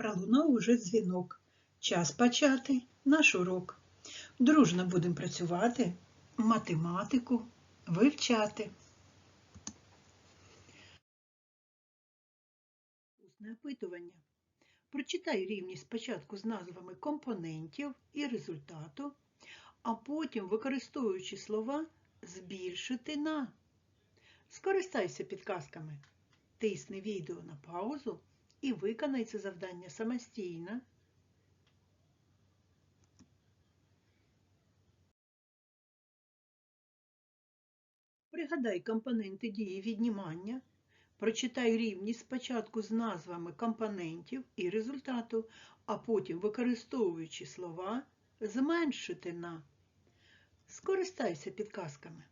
Пролунав уже дзвінок. Час почати наш урок. Дружно будемо працювати, математику вивчати. Усне. Прочитай рівність спочатку з назвами компонентів і результату, а потім, використовуючи слова, збільшити на. Скористайся підказками. Тисни відео на паузу і виконай це завдання самостійно. Пригадай компоненти дії віднімання. Прочитай рівність спочатку з назвами компонентів і результату, а потім, використовуючи слова, зменшити на. Скористайся підказками.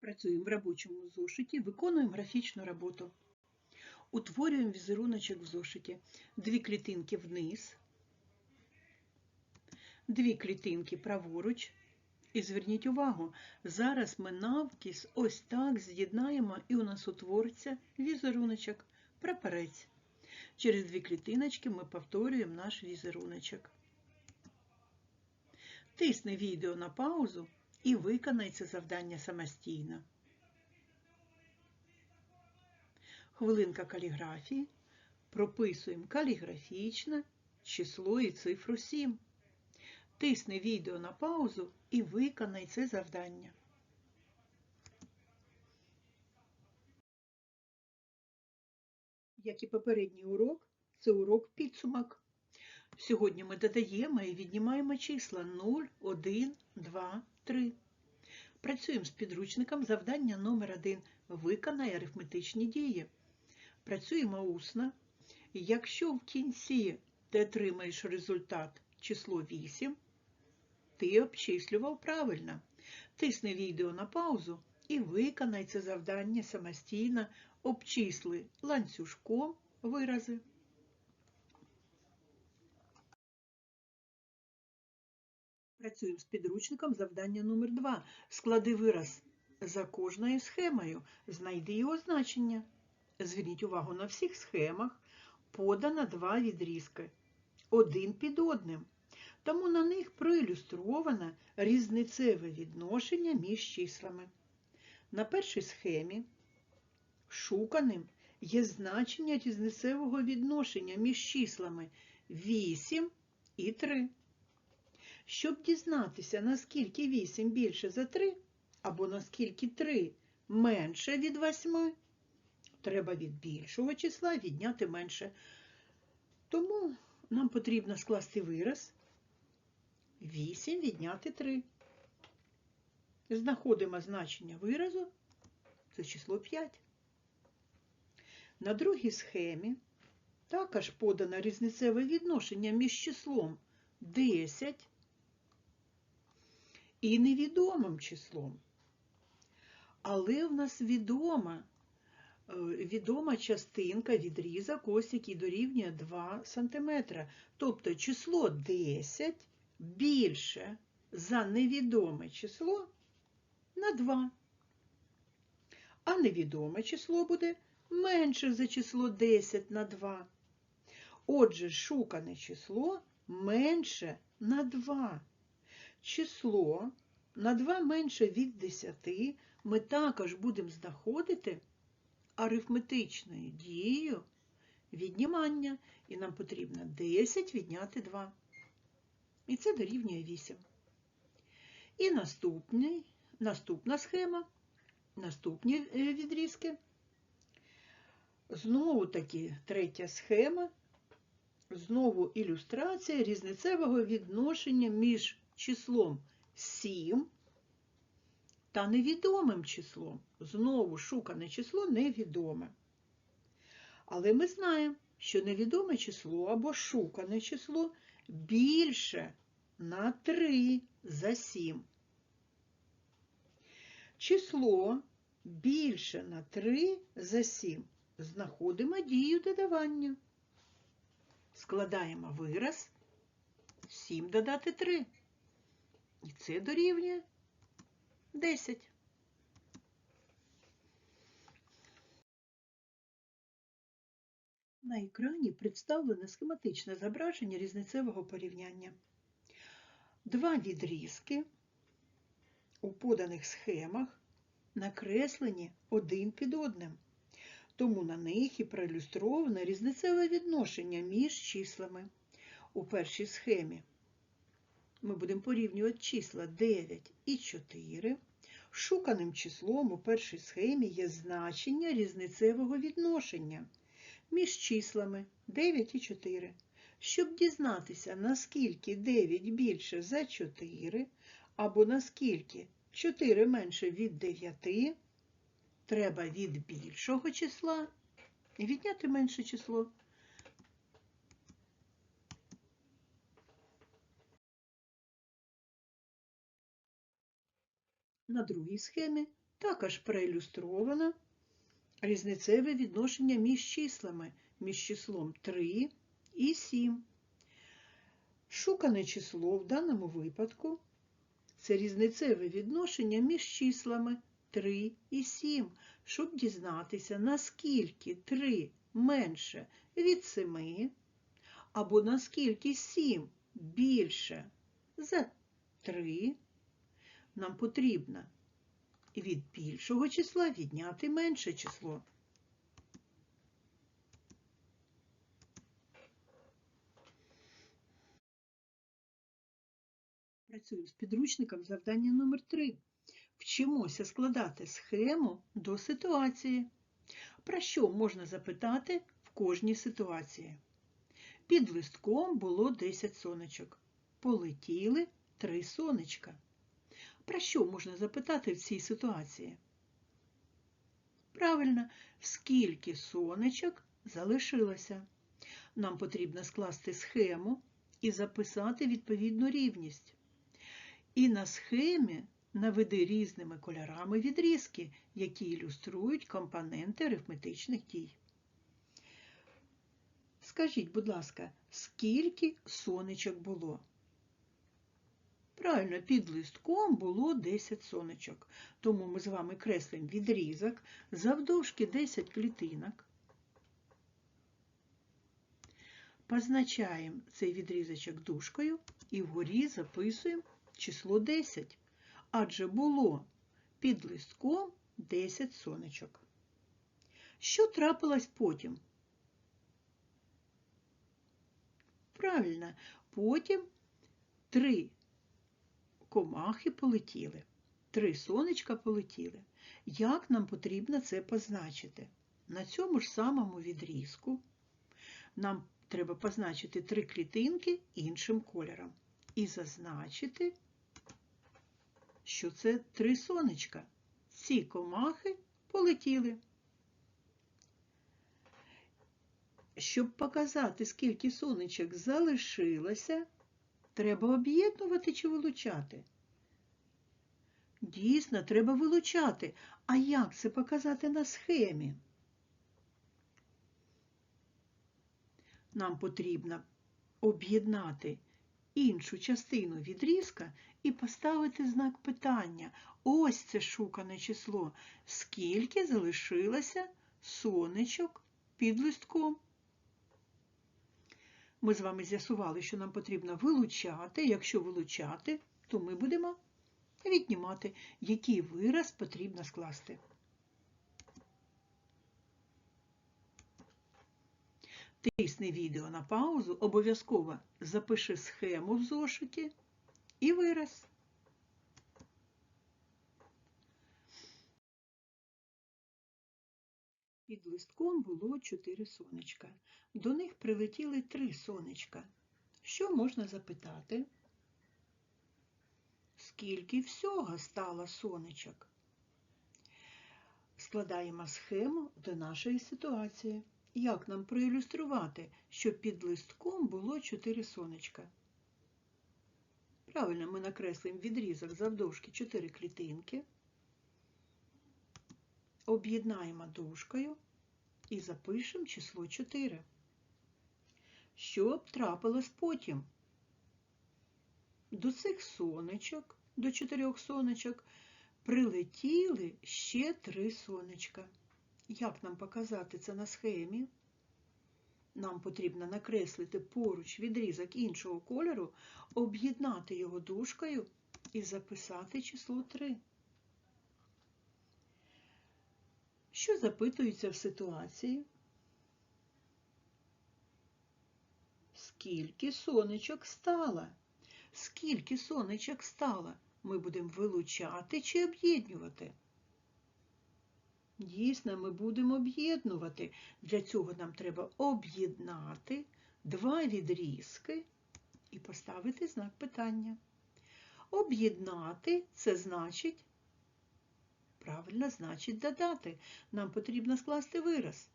Працюємо в робочому зошиті, виконуємо графічну роботу. Утворюємо візеруночок в зошиті. Дві клітинки вниз, дві клітинки праворуч. І зверніть увагу, зараз ми навкіс ось так з'єднаємо і у нас утвориться візеруночок, прапорець. Через дві клітиночки ми повторюємо наш візеруночок. Тисни відео на паузу і виконай це завдання самостійно. Хвилинка каліграфії. Прописуємо каліграфічне число і цифру 7. Тисни відео на паузу і виконай це завдання. Як і попередній урок, це урок підсумок. Сьогодні ми додаємо і віднімаємо числа 0, 1, 2, 3. Працюємо з підручником завдання номер 1 Виконай арифметичні дії. Працюємо усно. Якщо в кінці ти отримаєш результат число 8, ти обчислював правильно. Тисни відео на паузу і виконай це завдання самостійно, обчисли ланцюжком вирази. Працюємо з підручником завдання номер 2 Склади вираз за кожною схемою. Знайди його значення. Зверніть увагу, на всіх схемах подано два відрізки. Один під одним. Тому на них проілюстровано різницеве відношення між числами. На першій схемі шуканим є значення різницевого відношення між числами 8 і 3. Щоб дізнатися, наскільки 8 більше за 3, або наскільки 3 менше від 8, треба від більшого числа відняти менше. Тому нам потрібно скласти вираз 8 відняти 3. Знаходимо значення виразу, це число 5. На другій схемі також подано різницеве відношення між числом 10 і невідомим числом. Але в нас відома, відома частинка відрізок, ось який дорівнює 2 см. Тобто число 10 більше за невідоме число на 2. А невідоме число буде менше за число 10 на 2. Отже, шукане число менше на 2. Число на 2 менше від 10 ми також будемо знаходити арифметичною дією віднімання, і нам потрібно 10 відняти 2. І це дорівнює 8. І наступний, наступна схема, наступні відрізки. Знову таки третя схема, знову ілюстрація різницевого відношення між числом 7 та невідомим числом. Знову шукане число невідоме. Але ми знаємо, що невідоме число або шукане число більше на 3 за 7. Число більше на 3 за 7. Знаходимо дію додавання. Складаємо вираз 7 додати 3. І це дорівнює 10. На екрані представлене схематичне зображення різницевого порівняння. Два відрізки у поданих схемах накреслені один під одним, тому на них і проілюстроване різницеве відношення між числами. У першій схемі ми будемо порівнювати числа 9 і 4. Шуканим числом у першій схемі є значення різницевого відношення між числами 9 і 4. Щоб дізнатися, наскільки 9 більше за 4, або наскільки 4 менше від 9, треба від більшого числа відняти менше число. На другій схемі також проілюстровано різницеве відношення між числами, між числом 3 і 7. Шукане число в даному випадку це різницеве відношення між числами 3 і 7, щоб дізнатися, наскільки 3 менше від 7, або наскільки 7 більше за 3, нам потрібно від більшого числа відняти менше число. Працюємо з підручником завдання номер 3 Вчимося складати схему до ситуації. Про що можна запитати в кожній ситуації? Під листком було 10 сонечок. Полетіли 3 сонечка. Про що можна запитати в цій ситуації? Правильно, скільки сонечок залишилося. Нам потрібно скласти схему і записати відповідну рівність. І на схемі наведи різними кольорами відрізки, які ілюструють компоненти арифметичних дій. Скажіть, будь ласка, скільки сонечок було? Правильно, під листком було 10 сонечок. Тому ми з вами креслимо відрізок завдовжки 10 клітинок. Позначаємо цей відрізочок дужкою і вгорі записуємо число 10. Адже було під листком 10 сонечок. Що трапилось потім? Правильно, потім три комахи полетіли. Три сонечка полетіли. Як нам потрібно це позначити? На цьому ж самому відрізку нам треба позначити три клітинки іншим кольором. І зазначити, що це три сонечка. Ці комахи полетіли. Щоб показати, скільки сонечок залишилося, Треба об'єднувати чи вилучати? Дійсно, треба вилучати. А як це показати на схемі? Нам потрібно об'єднати іншу частину відрізка і поставити знак питання. Ось це шукане число. Скільки залишилося сонечок під листком? Ми з вами з'ясували, що нам потрібно вилучати. Якщо вилучати, то ми будемо віднімати, який вираз потрібно скласти. Тисни відео на паузу, обов'язково запиши схему в зошиті і вираз. Під листком було чотири сонечка. До них прилетіли три сонечка. Що можна запитати? Скільки всього стало сонечок? Складаємо схему до нашої ситуації. Як нам проілюструвати, що під листком було чотири сонечка? Правильно, ми накреслимо відрізок завдовжки 4 клітинки, об'єднаємо дужкою і запишемо число 4. Що б трапилось потім? До цих сонечок, до чотирьох сонечок, прилетіли ще три сонечка. Як нам показати це на схемі? Нам потрібно накреслити поруч відрізок іншого кольору, об'єднати його дужкою і записати число 3. Що запитується в ситуації? Скільки сонечок стало? Скільки сонечок стало? Ми будемо вилучати чи об'єднувати? Дійсно, ми будемо об'єднувати. Для цього нам треба об'єднати два відрізки і поставити знак питання. Об'єднати це значить, правильно, значить додати. Нам потрібно скласти вираз.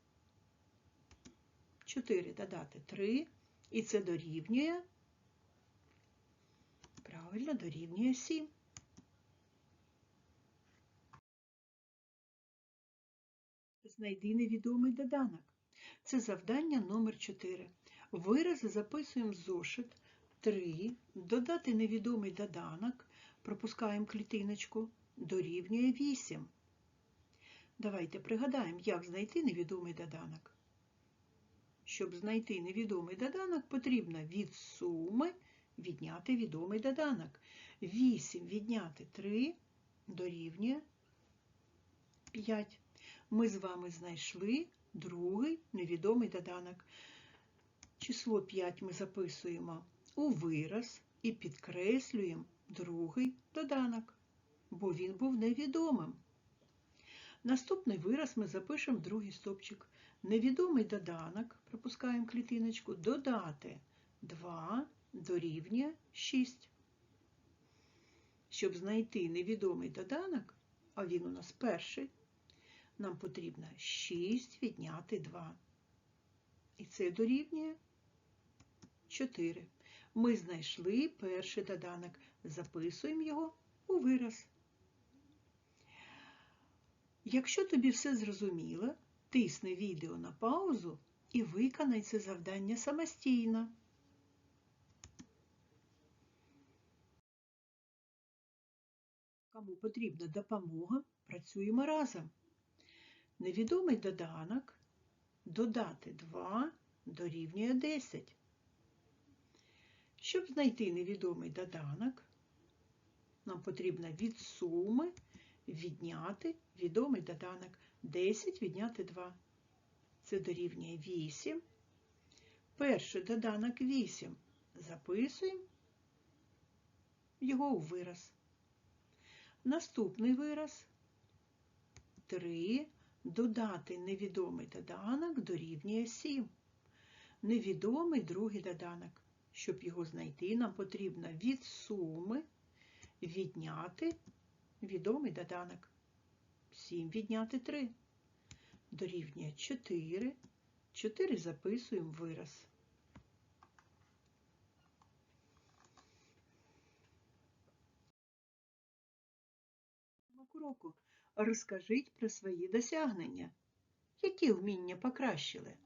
4 додати 3, і це дорівнює, правильно, дорівнює 7. Знайди невідомий доданок. Це завдання номер 4. Вирази записуємо в зошит 3, додати невідомий доданок, пропускаємо клітиночку, дорівнює 8. Давайте пригадаємо, як знайти невідомий доданок. Щоб знайти невідомий доданок, потрібно від суми відняти відомий доданок. 8 відняти 3 дорівнює 5 ми з вами знайшли другий невідомий доданок. Число 5 ми записуємо у вираз і підкреслюємо другий доданок, бо він був невідомим. Наступний вираз ми запишемо другий стопчик. Невідомий доданок, пропускаємо клітиночку, додати 2 дорівнює 6. Щоб знайти невідомий доданок, а він у нас перший, нам потрібно 6 відняти 2. І це дорівнює 4. Ми знайшли перший доданок. Записуємо його у вираз. Якщо тобі все зрозуміло, тисни відео на паузу і виконай це завдання самостійно. Кому потрібна допомога, працюємо разом. Невідомий доданок додати 2 дорівнює 10. Щоб знайти невідомий доданок, нам потрібно від суми відняти відомий доданок. 10 відняти 2. Це дорівнює 8. Перший доданок 8. Записуємо його у вираз. Наступний вираз 3 додати невідомий доданок дорівнює 7. Невідомий другий доданок. Щоб його знайти, нам потрібно від суми відняти відомий доданок. 7 відняти 3. Дорівнює 4. 4 записуємо вираз. Уроку. Розкажіть про свої досягнення. Які вміння покращили?